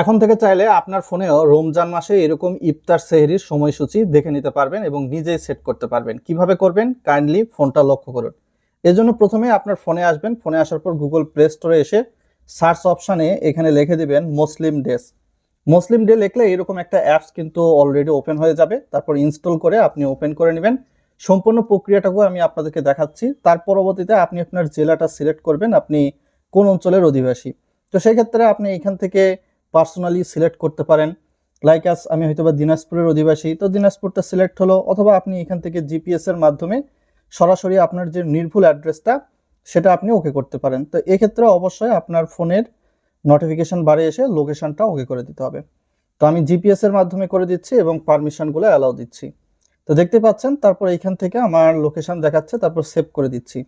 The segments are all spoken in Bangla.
এখন থেকে চাইলে আপনার ফোনেও রমজান মাসে এরকম ইফতার সেহরির সময়সূচি দেখে নিতে পারবেন এবং নিজেই সেট করতে পারবেন। কীভাবে করবেন? কাইন্ডলি ফোনটা লক্ষ্য করুন। এজন্য প্রথমে আপনার ফোনে আসবেন। ফোনে আসার পর গুগল প্লে স্টোরে এসে সার্চ অপশানে এখানে লিখে দিবেন মুসলিম ডেস। মুসলিম ডে লিখলে এরকম একটা অ্যাপস কিন্তু অলরেডি ওপেন হয়ে যাবে। তারপর ইনস্টল করে আপনি ওপেন করে নেবেন। সম্পূর্ণ প্রক্রিয়াটাকেও আমি আপনাদেরকে দেখাচ্ছি। তার পরবর্তীতে আপনি আপনার জেলাটা সিলেক্ট করবেন। আপনি কোন অঞ্চলের অধিবাসী। তো সেই ক্ষেত্রে আপনি এখান থেকে পার্সোনালি সিলেক্ট করতে পারেন। লাইক আস আমি হয়তো বা দিনাজপুরের অধিবাসী। তো দিনাজপুরটা সিলেক্ট হলো, অথবা আপনি এখান থেকে জিপিএস এর মাধ্যমে সরাসরি আপনার যে নির্ভুল অ্যাড্রেসটা সেটা আপনি ওকে করতে পারেন। তো এক্ষেত্রে অবশ্যই আপনার ফোনের নোটিফিকেশন বারে এসে লোকেশনটা ওকে করে দিতে হবে। তো আমি জিপিএস এর মাধ্যমে করে দিচ্ছি এবং পারমিশনগুলো অ্যালাউ দিচ্ছি। তো দেখতে পাচ্ছেন, তারপর এইখান থেকে আমার লোকেশন দেখাচ্ছে, তারপর সেভ করে দিচ্ছি।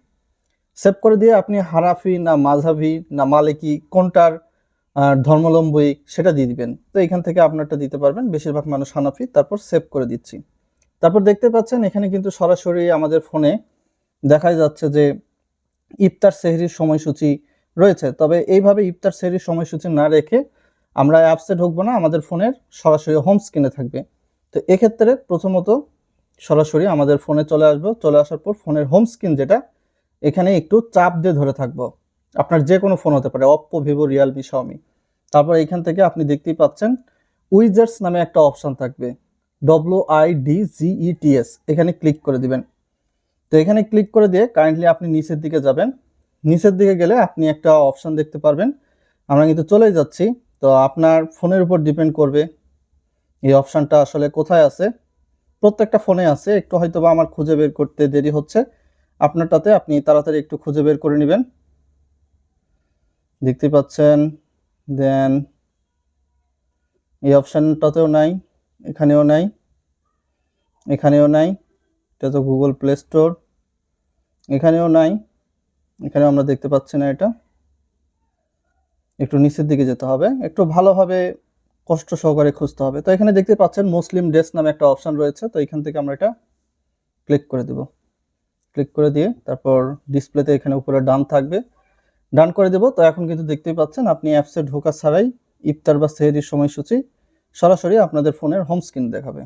সেভ করে দিয়ে আপনি হারাফি না মাঝহাবি না মালিকি, কোনটার আহ, ধর্মাবলম্বী সেটা দিয়ে দিবেন। তো এখান থেকে আপনারটা দিতে পারবেন। বেশিরভাগ মানুষ হানাফি তারপর সেভ করে দিচ্ছি। তারপর দেখতে পাচ্ছেন এখানে কিন্তু সরাসরি আমাদের ফোনে দেখা যাচ্ছে যে ইফতার সেহরির সময়সূচি রয়েছে। তবে এইভাবে ইফতার সেহরির সময়সূচি না রেখে আমরা অ্যাপসে ঢুকবো না আমাদের ফোনের সরাসরি হোম স্ক্রিনে থাকবে। তো এক্ষেত্রে প্রথমত সরাসরি আমাদের ফোনে চলে আসব। চলে আসার পর ফোনের হোম স্ক্রিন যেটা এখানে একটু চাপ দিয়ে ধরে থাকব। আপনার যে কোনো ফোন হতে পারে অপ্পো ভিভো রিয়েলমি শাওমি তারপর এখান থেকে আপনি দেখতেই পাচ্ছেন উইজার্স নামে একটা অপশন থাকবে W I D G E T S এখানে ক্লিক করে দিবেন। তো এখানে ক্লিক করে দিয়ে কাইন্ডলি আপনি নিচের দিকে যাবেন। নিচের দিকে গেলে আপনি একটা অপশান দেখতে পারবেন। আমরা কিন্তু চলে যাচ্ছি। তো আপনার ফোনের উপর ডিপেন্ড করবে, এই অপশানটা আসলে কোথায় আছে। প্রত্যেকটা ফোনে আছে, একটু হয়তো বা আমার খুঁজে বের করতে দেরি হচ্ছে। আপনারটাতে আপনি তাড়াতাড়ি একটু খুঁজে বের করে নেবেন। দেখতে পাচ্ছেন? দেন এই অপশানটাতেও নাই, এখানেও নাই এখানেও নাই, এটা তো গুগল প্লে স্টোর এখানেও নাই, এখানেও আমরা দেখতে পাচ্ছি না এটা। একটু নিচের দিকে যেতে হবে, একটু ভালোভাবে কষ্ট সহকারে খুঁজতে হবে। তো এখানে দেখতে পাচ্ছেন মুসলিম ডেস্ক নামে একটা অপশন রয়েছে, তো এখান থেকে আমরা এটা ক্লিক করে দেব। ক্লিক করে দিয়ে তারপর ডিসপ্লেতে এখানে উপরে ডান থাকবে। ডান করে দেব। তো এখন কিন্তু দেখতেই পাচ্ছেন, আপনি অ্যাপসে ঢোকা ছাড়াই ইফতার বা সেহরির সময়সূচি সরাসরি আপনাদের ফোনের হোম স্ক্রিন দেখাবে।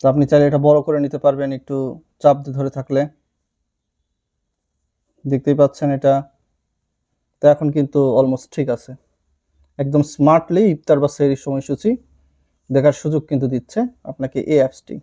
তো আপনি চাইলে এটা বড় করে নিতে পারবেন একটু চাপ ধরে থাকলে। দেখতেই পাচ্ছেন এটা। তো এখন কিন্তু অলমোস্ট ঠিক আছে। একদম স্মার্টলি ইফতার বা সেহরির সময়সূচি দেখার সুযোগ কিন্তু দিচ্ছে আপনাকে এই অ্যাপসটি